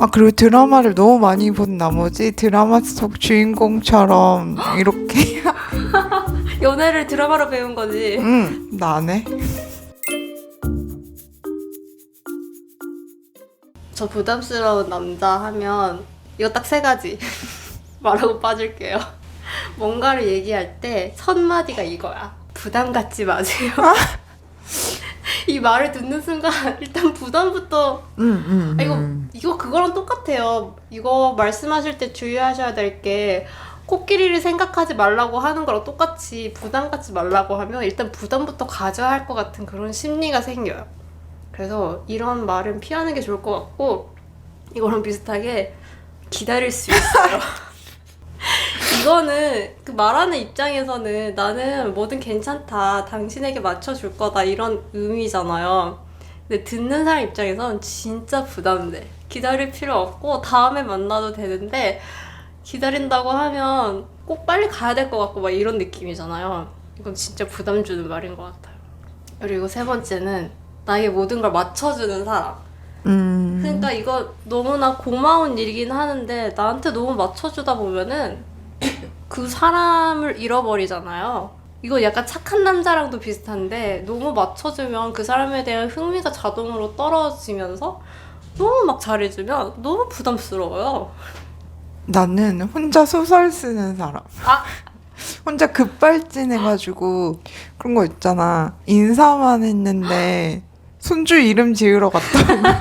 아 그리고 드라마를 너무 많이 본 나머지 드라마 속 주인공처럼 이렇게 연애를 드라마로 배운 거지. 응 나네 저 부담스러운 남자 하면 이거 딱 세 가지 말하고 빠질게요. 뭔가를 얘기할 때 첫 마디가 이거야. 부담 갖지 마세요. 이 말을 듣는 순간 일단 부담부터 응응 아, 이거 이거 그거랑 똑같아요. 이거 말씀하실 때 주의하셔야 될 게 코끼리를 생각하지 말라고 하는 거랑 똑같이 부담 갖지 말라고 하면 일단 부담부터 가져야 할 것 같은 그런 심리가 생겨요. 그래서 이런 말은 피하는 게 좋을 것 같고 이거랑 비슷하게 기다릴 수 있어요. 이거는 그 말하는 입장에서는 나는 뭐든 괜찮다, 당신에게 맞춰줄 거다 이런 의미잖아요. 근데 듣는 사람 입장에선 진짜 부담돼. 기다릴 필요 없고 다음에 만나도 되는데 기다린다고 하면 꼭 빨리 가야 될 것 같고 막 이런 느낌이잖아요. 이건 진짜 부담 주는 말인 것 같아요. 그리고 세 번째는 나에게 모든 걸 맞춰주는 사람. 음 그러니까 이거 너무나 고마운 일이긴 하는데 나한테 너무 맞춰주다 보면은 그 사람을 잃어버리잖아요. 이거 약간 착한 남자랑도 비슷한데 너무 맞춰주면 그 사람에 대한 흥미가 자동으로 떨어지면서 너무 막 잘해주면 너무 부담스러워요. 나는 혼자 소설 쓰는 사람 아! 혼자 급발진해가지고 그런 거 있잖아 인사만 했는데 손주 이름 지으러 갔다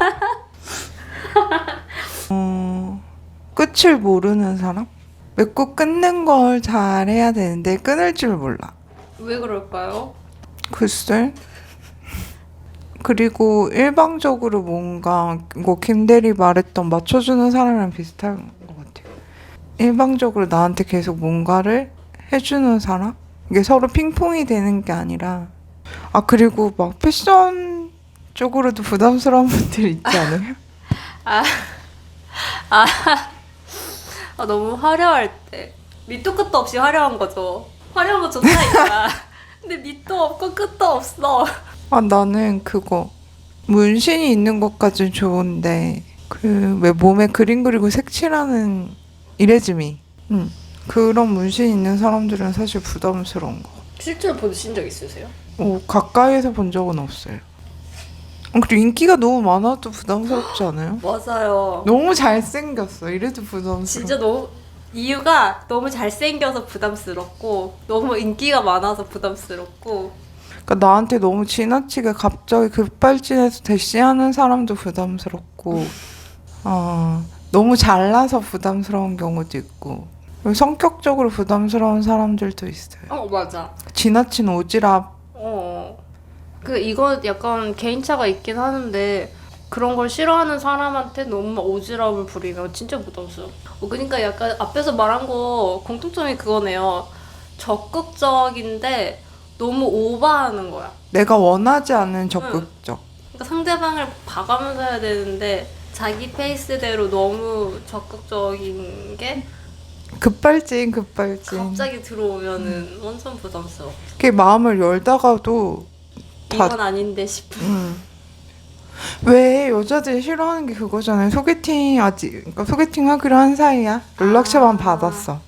어, 끝을 모르는 사람? 맺고 끊는 걸 잘해야 되는데 끊을 줄 몰라 왜 그럴까요? 글쎄. 그리고 일방적으로 뭔가 뭐 김대리 말했던 맞춰주는 사람이랑 비슷한 것 같아요. 일방적으로 나한테 계속 뭔가를 해주는 사람? 이게 서로 핑퐁이 되는 게 아니라 아 그리고 막 패션 쪽으로도 부담스러운 분들 있지 않아요? 아 너무 화려할 때 밑도 끝도 없이 화려한 거죠. 화려한 거 좋다니까. 근데 밑도 없고 끝도 없어. 아 나는 그거 문신이 있는 것까진 좋은데 그 왜 몸에 그림 그리고 색칠하는 이레즈미 응 그런 문신 있는 사람들은 사실 부담스러운 거 실제로 보신 적 있으세요? 어, 가까이에서 본 적은 없어요 어, 그리고 인기가 너무 많아도 부담스럽지 않아요? 맞아요. 너무 잘생겼어 이래도 부담스러워 진짜 너무 이유가 너무 잘생겨서 부담스럽고 너무 인기가 많아서 부담스럽고 그러니까 나한테 너무 지나치게 갑자기 급발진해서 대시하는 사람도 부담스럽고 어, 너무 잘나서 부담스러운 경우도 있고 성격적으로 부담스러운 사람들도 있어요. 어 맞아. 지나친 오지랖 어. 그 이거 약간 개인차가 있긴 하는데 그런 걸 싫어하는 사람한테 너무 오지랖을 부리면 진짜 부담스러워. 어, 그러니까 약간 앞에서 말한 거 공통점이 그거네요. 적극적인데 너무 오버하는 거야. 내가 원하지 않는 적극적. 그러니까 상대방을 봐가면서 해야 되는데 자기 페이스대로 너무 적극적인 게 급발진 급발진. 갑자기 들어오면은 완전 부담스러워. 그게 마음을 열다가도 다 이건 아닌데 싶은. 음. 왜 여자들이 싫어하는 게 그거잖아요. 소개팅 아직 그러니까 소개팅 하기로 한 사이야. 연락처만 아. 받았어.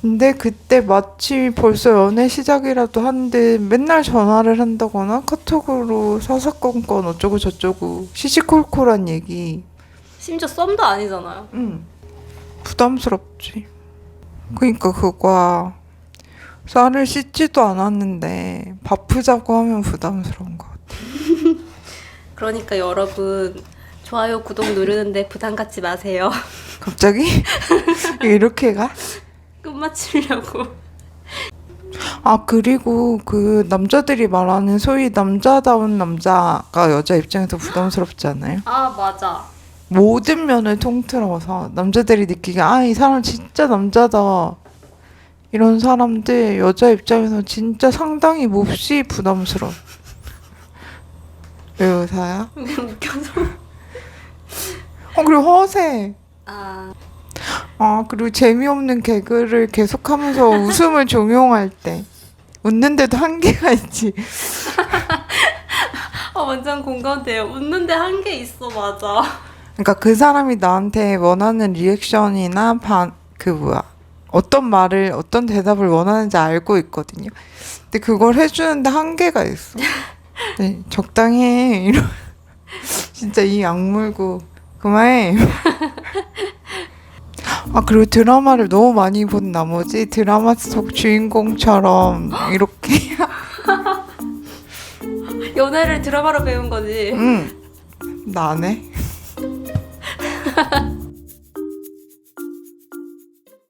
근데 그때 마치 벌써 연애 시작이라도 한데 맨날 전화를 한다거나 카톡으로 사사건건 어쩌고 저쩌고 시시콜콜한 얘기. 심지어 썸도 아니잖아요. 음. 부담스럽지. 그러니까 그거야. 쌀을 씻지도 않았는데 바쁘자고 하면 부담스러운 거. 그러니까 여러분 좋아요 구독 누르는데 부담 갖지 마세요. 갑자기 이렇게 가? 끝마치려고. 아 그리고 그 남자들이 말하는 소위 남자다운 남자가 여자 입장에서 부담스럽지 않아요? 아 맞아. 모든 면을 통틀어서 남자들이 느끼기에 아이 사람 진짜 남자다 이런 사람들 여자 입장에서 진짜 상당히 몹시 부담스러워. 그냥 웃겨서. 어 그리고 허세. 아 아 그리고 재미없는 개그를 계속하면서 웃음을 종용할 때 웃는데도 한계가 있지. 아, 완전 공감돼요. 웃는데 한게 있어 맞아. 그러니까 그 사람이 나한테 원하는 리액션이나 반 그 뭐야 어떤 말을 어떤 대답을 원하는지 알고 있거든요. 근데 그걸 해주는데 한계가 있어. 네, 적당히 해. 이러 진짜 이 악물고 그만해. 아 그리고 드라마를 너무 많이 본 나머지 드라마 속 주인공처럼 이렇게 연애를 드라마로 배운 거지. 응 나네.